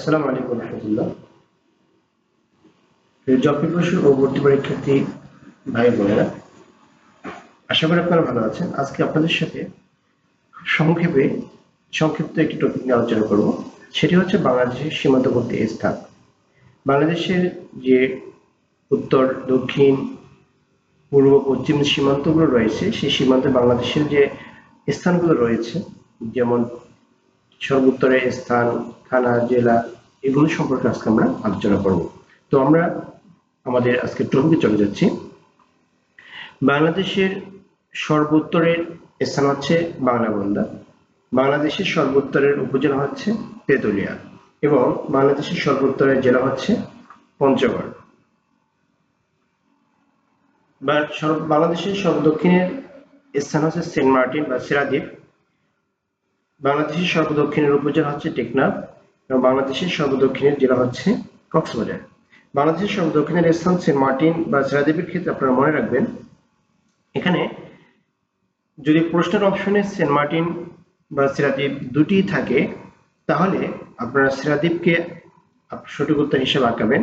আসসালামু আলাইকুম রহমতুল্লাহ। Job preparation ও ভর্তি পরীক্ষার্থী ভাই বোনেরা, আশা করি আপনারা ভালো আছেন। আজকে আপনাদের সাথে সংক্ষেপে সংক্ষিপ্ত একটি টপিক নিয়ে আলোচনা করব। সেটি হচ্ছে বাংলাদেশের সীমান্তবর্তী স্থান। বাংলাদেশের যে উত্তর, দক্ষিণ, পূর্ব, পশ্চিম সীমান্তগুলো রয়েছে, সেই সীমান্তে বাংলাদেশের যে স্থানগুলো রয়েছে, যেমন সর্বোত্তরের স্থান, থানা, জেলা, এগুলো সম্পর্কে আজকে আমরা আলোচনা করব। তো আমরা আমাদের আজকে টপিকে চলে যাচ্ছি। বাংলাদেশের সর্বোত্তরের স্থান হচ্ছে বাংলাবন্দা বাংলাদেশের সর্বোত্তরের উপজেলা হচ্ছে তেতুলিয়া এবং বাংলাদেশের সর্বোত্তরের জেলা হচ্ছে পঞ্চগড়। বাংলাদেশের সর্বদক্ষিণের স্থান হচ্ছে সেন্ট মার্টিন বা সেরাদ্বীপ। বাংলাদেশের সর্বদক্ষিণের উপজেলা হচ্ছে টেকনাফ এবং বাংলাদেশের সর্বদক্ষিণের জেলা হচ্ছে কক্সবাজার। বাংলাদেশের সর্বদক্ষিণের স্থান সেন্ট মার্টিন বা সেরাদ্বীপের ক্ষেত্রে আপনারা মনে রাখবেন, এখানে যদি প্রশ্নের অপশনে সেন্ট মার্টিন বা সেরাদ্বীপ দুটি থাকে, তাহলে আপনারা সেরাদ্বীপকে সঠিক উত্তর হিসেবে আঁকাবেন।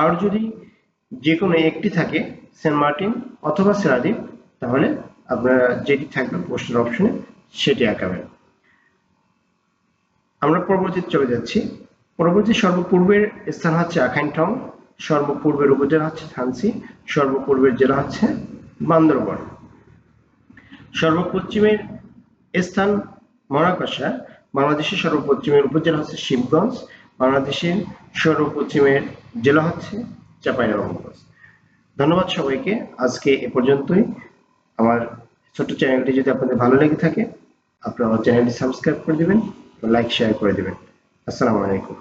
আর যদি যে কোনো একটি থাকে, সেন্ট মার্টিন অথবা সেরাদ্বীপ তাহলে আপনারা যেটি থাকবে প্রশ্নের অপশনে সেটি আঁকাবেন। আমরা পরবর্তীতে চলে যাচ্ছি। পরবর্তী সর্বপূর্বের স্থান হচ্ছে আখাইনটং সর্বপূর্বের উপজেলা হচ্ছে থানসি সর্বপূর্বের জেলা হচ্ছে বান্দরবন। সর্বপশ্চিমের স্থান মনাকষা বাংলাদেশের সর্বপশ্চিমের উপজেলা হচ্ছে শিবগঞ্জ, বাংলাদেশের সর্বপশ্চিমের জেলা হচ্ছে চাঁপাইনবাবগঞ্জ। ধন্যবাদ সবাইকে, আজকে এ পর্যন্তই। আমার ছোট্ট চ্যানেলটি যদি আপনাদের ভালো লেগে থাকে, আপনারা আমার চ্যানেলটি সাবস্ক্রাইব করে দিবেন। লাইক শেয়ার করে দিবেন। আসসালামু আলাইকুম।